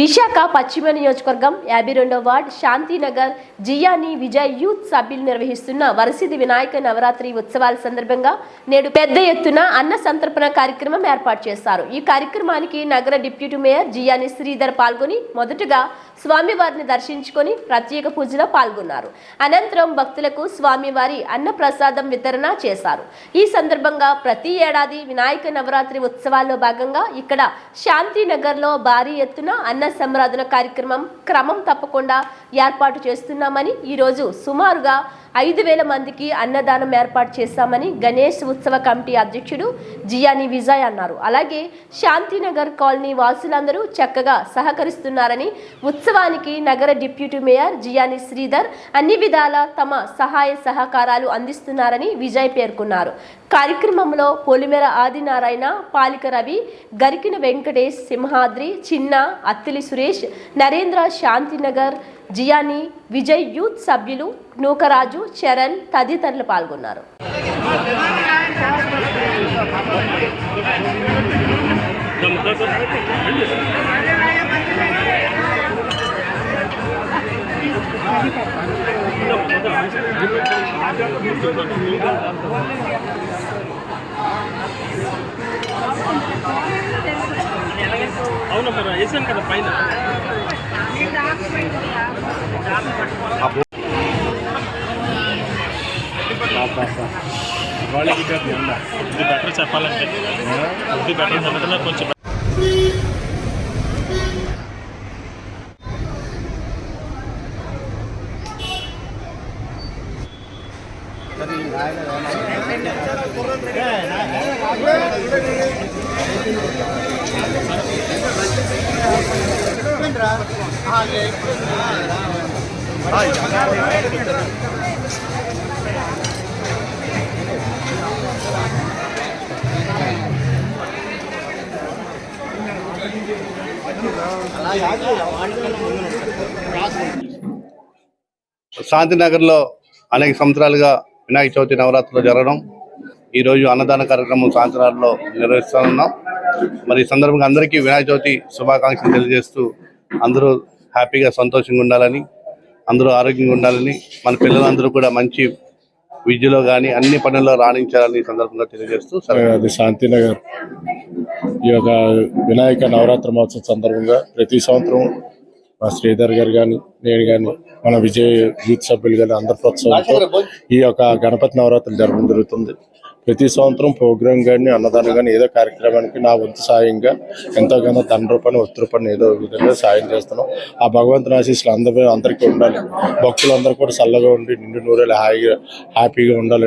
విశాఖ పశ్చిమ నియోజకవర్గం యాభై రెండో వార్డ్ శాంతినగర్ జియాని విజయ్ యూత్ సభ్యులు నిర్వహిస్తున్న వరసిది వినాయక నవరాత్రి ఉత్సవాల సందర్భంగా నేడు పెద్ద ఎత్తున అన్న సంతర్పణ కార్యక్రమం ఏర్పాటు చేశారు. ఈ కార్యక్రమానికి నగర డిప్యూటీ మేయర్ జియాని శ్రీధర్ పాల్గొని మొదటగా స్వామివారిని దర్శించుకొని ప్రత్యేక పూజలో పాల్గొన్నారు. అనంతరం భక్తులకు స్వామివారి అన్న ప్రసాదం వితరణ చేశారు. ఈ సందర్భంగా ప్రతి ఏడాది వినాయక నవరాత్రి ఉత్సవాల్లో భాగంగా ఇక్కడ శాంతినగర్లో భారీ ఎత్తున అన్న సంరాధన కార్యక్రమం క్రమం తప్పకుండా ఏర్పాటు చేస్తున్నామని ఈరోజు సుమారుగా ఐదు వేల మందికి అన్నదానం ఏర్పాటు చేశామని గణేష్ ఉత్సవ కమిటీ అధ్యక్షుడు జియాని విజయ్ అన్నారు. అలాగే శాంతినగర్ కాలనీ వాసులందరూ చక్కగా సహకరిస్తున్నారని ఉత్సవానికి నగర డిప్యూటీ మేయర్ జియాని శ్రీధర్ అన్ని విధాల తమ సహాయ సహకారాలు అందిస్తున్నారని విజయ్ పేర్కొన్నారు. కార్యక్రమంలో పొలిమేర ఆదినారాయణ పాలిక రవి గరికిన వెంకటేష్ సింహాద్రి చిన్న అత్తిలి సురేష్ నరేంద్ర శాంతినగర్ జియాని విజయ్ యూత్ సభ్యులు నూకరాజు చరణ్ తదితరులు పాల్గొన్నారు. అవునమ్మా వేసాను కదా పైన. ఇది బెటర్ చెప్పాలంటే ఇది బెటర్ చెప్పడంలో కొంచెం Thank you. శాంతినగర్లో అనేక సంవత్సరాలుగా వినాయక చవితి నవరాత్రులు జరగడం. ఈరోజు అన్నదాన కార్యక్రమం శాంతినగర్లో నిర్వహిస్తున్నాం మరి ఈ సందర్భంగా అందరికీ వినాయక చవితి శుభాకాంక్షలు తెలియజేస్తూ అందరూ హ్యాపీగా సంతోషంగా ఉండాలని అందరూ ఆరోగ్యంగా ఉండాలని మన పిల్లలందరూ కూడా మంచి విద్యలో కానీ అన్ని పనుల్లో రాణించాలని సందర్భంగా తెలియజేస్తూ. అది శాంతినగర్. ఈ యొక్క వినాయక నవరాత్రి మహోత్సవం సందర్భంగా ప్రతి సంవత్సరం మా శ్రీధర్ గారు కానీ నేను కానీ మన విజయ్ యూత్ సభ్యులు కానీ అందరి ప్రోత్సాహంతో ఈ యొక్క గణపతి నవరాత్రులు జరగడం జరుగుతుంది. ప్రతి సంవత్సరం ప్రోగ్రాం కానీ అన్నదానం కానీ ఏదో కార్యక్రమానికి నా వంతు సాయంగా ఎంతోగానో ధన రూపాయలు వస్తు రూపాయలు ఏదో విధంగా సాయం చేస్తున్నాం. ఆ భగవంతుని ఆశీస్సులు అందరూ అందరికీ ఉండాలి. భక్తులందరూ కూడా చల్లగా ఉండి నిండు నూరేళ్ళు హాయిగా హ్యాపీగా ఉండాలి.